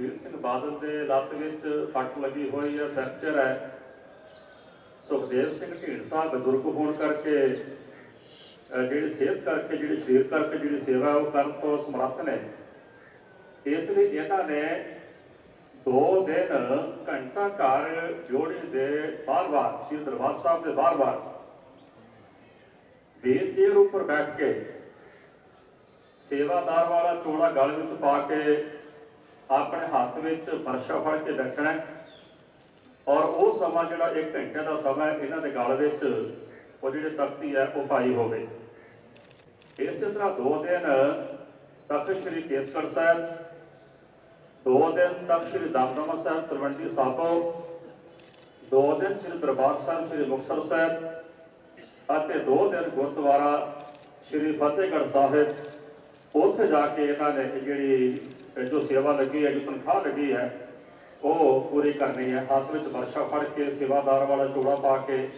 ਸੁਖਬੀਰ ਸਿੰਘ ਬਾਦਲ ਦੇ ਲੱਤ ਵਿੱਚ ਸੱਟ ਲੱਗੀ ਹੋਈ ਹੈ ਫ੍ਰੈਕਚਰ ਹੈ। ਸੁਖਦੇਵ ਸਿੰਘ ਢੀਂਡਸਾ ਬਜ਼ੁਰਗ ਹੋਣ ਕਰਕੇ, ਅਹ ਜਿਹੜੀ ਕਰਕੇ, ਜਿਹੜੀ ਸਰੀਰ ਕਰਕੇ ਜਿਹੜੀ ਸੇਵਾ ਉਹ ਕਰਨ ਤੋਂ ਸਮਰੱਥ ਨੇ। ਇਸ ਲਈ ਇਹਨਾਂ ਨੇ ਦੋ ਦਿਨ ਘੰਟਾ ਘਰ ਜੋੜੀ ਦੇ ਬਾਰ-ਬਾਰ ਸ੍ਰੀ ਦਰਬਾਰ ਸਾਹਿਬ ਦੇ ਬਾਰ-ਬਾਰ ਵੀਰ ਚੇਅਰ ਉੱਪਰ ਬੈਠ ਕੇ ਸੇਵਾਦਾਰ ਵਾਲਾ ਚੋਲਾ ਗਲ ਵਿੱਚ ਪਾ ਕੇ ਆਪਣੇ ਹੱਥ ਵਿੱਚ ਫਰਸ਼ਾ ਫੜ ਕੇ ਬੈਠਣਾ ਔਰ ਉਹ ਸਮਾਂ ਜਿਹੜਾ 1 ਘੰਟੇ ਦਾ ਸਮਾਂ ਇਹਨਾਂ ਦੇ ਗਲ ਵਿੱਚ ਉਹ ਜਿਹੜੇ ਤਖਤੀ ਹੈ, ਉਹ ਪਾਈ ਹੋਵੇ। ਇਸੇ ਤਰ੍ਹਾਂ ਦੋ ਦਿਨ ਤਖਤ ਸ੍ਰੀ ਕੇਸਗੜ੍ਹ ਸਾਹਿਬ, ਦੋ ਦਿਨ ਤਖਤ ਸ੍ਰੀ ਦਮਦਮਾ ਸਾਹਿਬ, ਤਲਵੰਡੀ ਸਾਬੋ, ਦੋ ਦਿਨ ਸ੍ਰੀ ਦਰਬਾਰ ਸਾਹਿਬ, ਸ੍ਰੀ ਮੁਕਤਸਰ ਸਾਹਿਬ, ਅਤੇ ਦੋ ਦਿਨ ਗੁਰਦੁਆਰਾ ਸ੍ਰੀ ਫਤਿਹਗੜ੍ਹ ਸਾਹਿਬ। ਉੱਥੇ ਜਾ ਕੇ ਇਹਨਾਂ ਨੇ ਜਿਹੜੀ ਜੋ ਸੇਵਾ ਲੱਗੀ ਹੈ, ਜੋ ਤਨਖਾਹ ਲੱਗੀ ਹੈ, ਉਹ ਪੂਰੀ ਕਰਨੀ ਹੈ। ਹੱਥ ਵਿੱਚ ਵਰਸ਼ਾ ਫੜ ਕੇ, ਸੇਵਾਦਾਰ ਵਾਲਾ ਚੋੜਾ ਪਾ ਕੇ